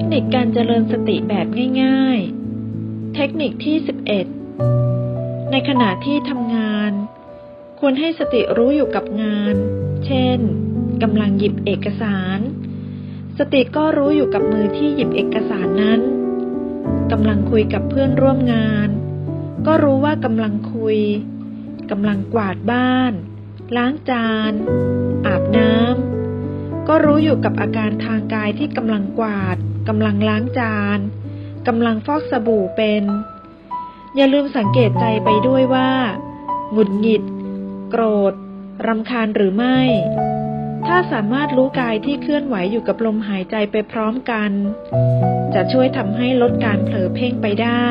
คนิคการเจริญสติแบบง่าย ๆ เทคนิคที่ 11 ในขณะที่ทำงาน ควรให้สติรู้อยู่กับงาน เช่นกำลังหยิบเอกสาร สติก็รู้อยู่กับมือที่หยิบเอกสารนั้นกำลังคุยกับเพื่อนร่วมงาน ก็รู้ว่ากำลังคุยกำลังกวาดบ้าน ล้างจาน อาบน้ำก็รู้อยู่กับอาการทางกายที่กำลังกวาด กำลังล้างจานกำลังฟอกสบู่เป็น อย่าลืมสังเกตใจไปด้วยว่าหงุดหงิด โกรธรำคาญหรือไม่ ถ้าสามารถรู้กายที่เคลื่อนไหวอยู่กับลมหายใจไปพร้อมกัน จะช่วยทำให้ลดการเผลอเพ่งไปได้